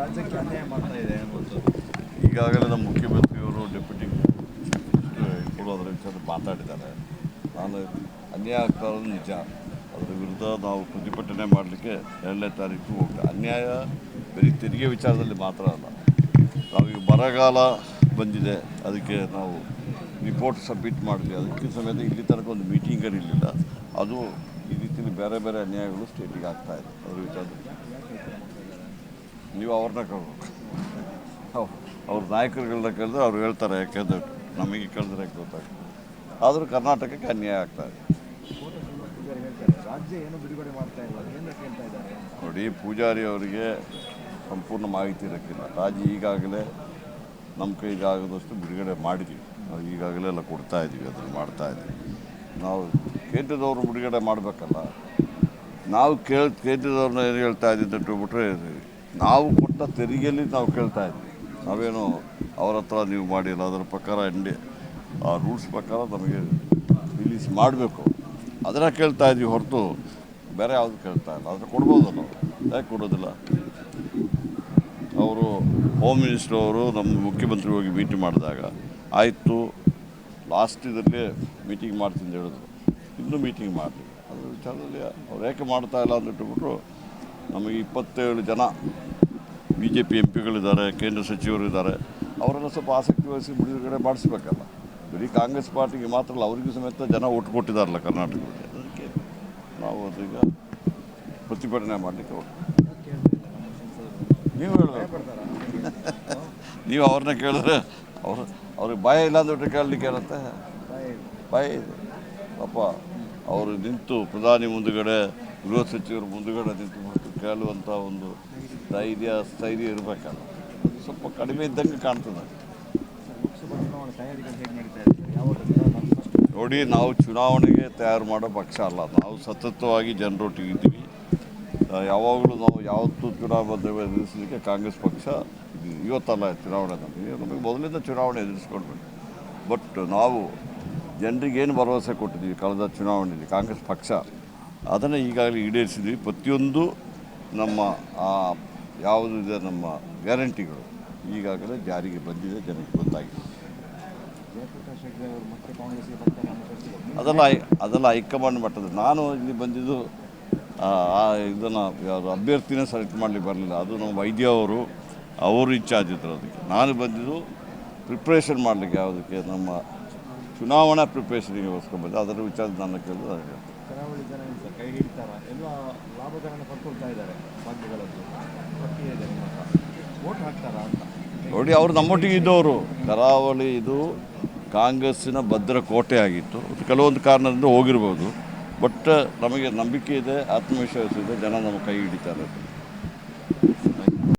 ರಾಜ್ಯಕ್ಕೆ ಅನ್ಯಾಯ ಮಾಡ್ತಾ ಇದೆ ಈಗಾಗಲೇ ನಮ್ಮ ಮುಖ್ಯಮಂತ್ರಿಯವರು ಡೆಪ್ಯೂಟಿ ಕೂಡ ಅದರ ವಿಚಾರ ಮಾತಾಡಿದ್ದಾರೆ. ನಾನು ಅನ್ಯಾಯ ಆಗ್ತಾ ನಿಜ. ಅದರ ವಿರುದ್ಧ ನಾವು ಪ್ರತಿಭಟನೆ ಮಾಡಲಿಕ್ಕೆ ಎರಡನೇ ತಾರೀಕು ಹೋಗ್ತಾ ಅನ್ಯಾಯ ಬರೀ ತೆರಿಗೆ ವಿಚಾರದಲ್ಲಿ ಮಾತ್ರ ಅಲ್ಲ. ನಾವೀಗ ಬರಗಾಲ ಬಂದಿದೆ. ಅದಕ್ಕೆ ನಾವು ರಿಪೋರ್ಟ್ ಸಬ್ಮಿಟ್ ಮಾಡಿದ್ವಿ. ಅದಕ್ಕೆ ಸಮೇತ ಇಲ್ಲಿ ತನಕ ಒಂದು ಮೀಟಿಂಗ್ ಇರಲಿಲ್ಲ. ಅದು ಈ ರೀತಿಯಲ್ಲಿ ಬೇರೆ ಬೇರೆ ಅನ್ಯಾಯಗಳು ಸ್ಟೇಟಿಗೆ ಆಗ್ತಾ ಇದೆ. ಅದ್ರ ವಿಚಾರದಲ್ಲಿ. ನೀವು ಅವ್ರನ್ನ ಕೇಳ್ಬೇಕು ಅವ್ರು ನಾಯಕರುಗಳನ್ನ ಕೇಳಿದ್ರೆ ಅವ್ರು ಹೇಳ್ತಾರೆ ಯಾಕೆಂದ್ರೆ ನಮಗೆ ಕೇಳಿದ್ರೆ ಗೊತ್ತಾಗ್ತದೆ. ಆದರೂ ಕರ್ನಾಟಕಕ್ಕೆ ಅನ್ಯಾಯ ಆಗ್ತಾ ಇದೆ. ಕೋಟ ಶ್ರೀನಿವಾಸ ಪೂಜಾರಿ ಹೇಳ್ತಾರೆ ರಾಜ್ಯ ಏನು ಬಿಡುಗಡೆ ಮಾಡ್ತಾ ಇಲ್ಲ ಕೇಂದ್ರ ಕೇಳ್ತಾ ಇದ್ದಾರೆ ನೋಡಿ, ಪೂಜಾರಿ ಅವರಿಗೆ ಸಂಪೂರ್ಣ ಮಾಹಿತಿ ಇರೋಕ್ಕಿಲ್ಲ. ರಾಜ್ಯ ಈಗಾಗಲೇ ನಮ್ಮ ಕೈಗಾಗದಷ್ಟು ಬಿಡುಗಡೆ ಮಾಡಿದ್ದೀವಿ. ನಾವು ಈಗಾಗಲೇ ಎಲ್ಲ ಕೊಡ್ತಾ ಇದ್ದೀವಿ, ಅದನ್ನು ಮಾಡ್ತಾ ಇದ್ದೀವಿ. ನಾವು ಕೇಂದ್ರದವರು ಬಿಡುಗಡೆ ಮಾಡಬೇಕಲ್ಲ. ನಾವು ಕೇಳ, ಕೇಂದ್ರದವ್ರನ್ನ ಏನು ಹೇಳ್ತಾ ಇದ್ದಿದ್ದು ಬಿಟ್ರೆ ನಾವು ಕೊಟ್ಟ ತೆರಿಗೆಯಲ್ಲಿ ನಾವು ಕೇಳ್ತಾ ಇದ್ವಿ. ನಾವೇನು ಅವರ ಹತ್ರ ನೀವು ಮಾಡಿಲ್ಲ ಅದರ ಪ್ರಕಾರ ಇಂಡಿ ಆ ರೂಲ್ಸ್ ಪ್ರಕಾರ ನಮಗೆ ರಿಲೀಸ್ ಮಾಡಬೇಕು. ಅದನ್ನು ಕೇಳ್ತಾ ಇದ್ವಿ ಹೊರತು ಬೇರೆ ಯಾವುದು ಕೇಳ್ತಾ ಇಲ್ಲ. ಅದನ್ನು ಕೊಡ್ಬೋದು ನಾವು. ಯಾಕೆ ಕೊಡೋದಿಲ್ಲ? ಅವರು ಹೋಮ್ ಮಿನಿಸ್ಟರ್ ಅವರು ನಮ್ಮ ಮುಖ್ಯಮಂತ್ರಿ ಹೋಗಿ ಮೀಟಿಂಗ್ ಮಾಡಿದಾಗ ಆಯಿತು ಲಾಸ್ಟ್ ಇದರಲ್ಲಿ ಮೀಟಿಂಗ್ ಮಾಡ್ತೀನಿ ಹೇಳಿದ್ರು. ಇನ್ನೂ ಮೀಟಿಂಗ್ ಮಾಡಲಿ ಅದರ ವಿಚಾರದಲ್ಲಿ ಅವ್ರು ಯಾಕೆ ಮಾಡ್ತಾ ಇಲ್ಲ ಅಂತ ಇಟ್ಬಿಟ್ರು ನಮಗೆ ಇಪ್ಪತ್ತೇಳು ಜನ ಬಿ ಜೆ ಪಿ ಎಂ ಪಿಗಳಿದ್ದಾರೆ ಕೇಂದ್ರ ಸಚಿವರು ಇದ್ದಾರೆ ಅವರೆಲ್ಲ ಸ್ವಲ್ಪ ಆಸಕ್ತಿ ವಹಿಸಿ ಬಿಡುಗಡೆ ಮಾಡಿಸ್ಬೇಕಲ್ಲ. ಬರೀ ಕಾಂಗ್ರೆಸ್ ಪಾರ್ಟಿಗೆ ಮಾತ್ರ ಅಲ್ಲ, ಅವರಿಗೂ ಸಮೇತ ಜನ ಓಟ್ ಕೊಟ್ಟಿದ್ದಾರಲ್ಲ ಕರ್ನಾಟಕದಲ್ಲಿ. ಅದಕ್ಕೆ ನಾವು ಅದೀಗ ಪ್ರತಿಭಟನೆ ಮಾಡಲಿಕ್ಕೆ ಹೋಗ್ತೀವಿ. ನೀವು ಹೇಳಬೇಕು. ನೀವು ಅವ್ರನ್ನ ಕೇಳಿದ್ರೆ ಅವರು, ಅವ್ರಿಗೆ ಭಯ ಇಲ್ಲ ಅಂದ್ಬಿಟ್ರೆ ಕೇಳಲಿಕ್ಕೆ ಏನಂತೆ? ಭಯ ಇದೆ. ಪಾಪ, ಅವರು ನಿಂತು ಪ್ರಧಾನಿ ಮುಂದುಗಡೆ ಗೃಹ ಸಚಿವರು ಮುಂದುಗಡೆ ನಿಂತು ಮತ್ತು ಕೇಳುವಂಥ ಒಂದು ಧೈರ್ಯ ಸ್ಥೈರ್ಯ ಇರಬೇಕಲ್ಲ. ಸ್ವಲ್ಪ ಕಡಿಮೆ ಇದ್ದಂಗೆ ಕಾಣ್ತದೆ. ನೋಡಿ ನಾವು ಚುನಾವಣೆಗೆ ತಯಾರು ಮಾಡೋ ಪಕ್ಷ ಅಲ್ಲ. ನಾವು ಸತತವಾಗಿ ಜನರೊಟ್ಟಿಗೆ ಇದ್ದೀವಿ. ಯಾವಾಗಲೂ ನಾವು ಯಾವತ್ತೂ ಚುನಾವಣೆ ಎದುರಿಸಲಿಕ್ಕೆ ಕಾಂಗ್ರೆಸ್ ಪಕ್ಷ ಇವತ್ತಲ್ಲ ಚುನಾವಣೆ ನಮಗೆ ನಮಗೆ ಮೊದಲಿಂದ ಚುನಾವಣೆ ಎದುರಿಸ್ಕೊಡ್ಬೇಕು. ಬಟ್ ನಾವು ಜನರಿಗೆ ಏನು ಭರವಸೆ ಕೊಟ್ಟಿದ್ದೀವಿ ಕಳೆದ ಚುನಾವಣೆಯಲ್ಲಿ ಕಾಂಗ್ರೆಸ್ ಪಕ್ಷ ಅದನ್ನು ಈಗಾಗಲೇ ಈಡೇರಿಸಿದ್ವಿ. ಪ್ರತಿಯೊಂದು ನಮ್ಮ ಯಾವುದು ಇದೆ, ನಮ್ಮ ಗ್ಯಾರಂಟಿಗಳು ಈಗಾಗಲೇ ಜಾರಿಗೆ ಬಂದಿದೆ, ಜನಕ್ಕೆ ಗೊತ್ತಾಗಿದೆ. ಅದೆಲ್ಲ ಅದೆಲ್ಲ ಹೈಕಮಾಂಡ್ ಮಟ್ಟದ. ನಾನು ಇಲ್ಲಿ ಬಂದಿದ್ದು ಇದನ್ನು ಯಾವುದು ಅಭ್ಯರ್ಥಿನೇ ಸೆಲೆಕ್ಟ್ ಮಾಡಲಿಕ್ಕೆ ಬರಲಿಲ್ಲ. ಅದು ನಮ್ಮ ವೈದ್ಯ ಅವರು ಅವರು ಇಚ್ಛೆ ಆದಿದ್ರು ಅದಕ್ಕೆ. ನಾನು ಬಂದಿದ್ದು, ಪ್ರಿಪ್ರೇಷನ್ ಮಾಡಲಿಕ್ಕೆ ಯಾವುದಕ್ಕೆ, ನಮ್ಮ ಚುನಾವಣಾ ಪ್ರಿಪ್ರೇಷನ್ಗೆ ಬಂದೆ ಅದರ ವಿಚಾರ ನನ್ನ ಕೆಲಸ ಕರಾವಳಿ ಜನ ಕೈ ಹಿಡಿತಾರ. ಎಲ್ಲ ಲಾಭಗಳನ್ನು ಪಡ್ಕೊಳ್ತಾ ಇದ್ದಾರೆ ಇದೆ ಹಾಕ್ತಾರಾ ಅಂತ. ನೋಡಿ ಅವರು ನಮ್ಮೊಟ್ಟಿಗೆ ಇದ್ದವರು. ಕರಾವಳಿ ಇದು ಕಾಂಗ್ರೆಸ್ಸಿನ ಭದ್ರ ಕೋಟೆ ಆಗಿತ್ತು ಕೆಲವೊಂದು ಕಾರಣದಿಂದ ಹೋಗಿರ್ಬೋದು. ಬಟ್ ನಮಗೆ ನಂಬಿಕೆ ಇದೆ ಆತ್ಮವಿಶ್ವಾಸ ಇದೆ ಜನ ನಮ್ಮ ಕೈ ಹಿಡಿತಾರೆ.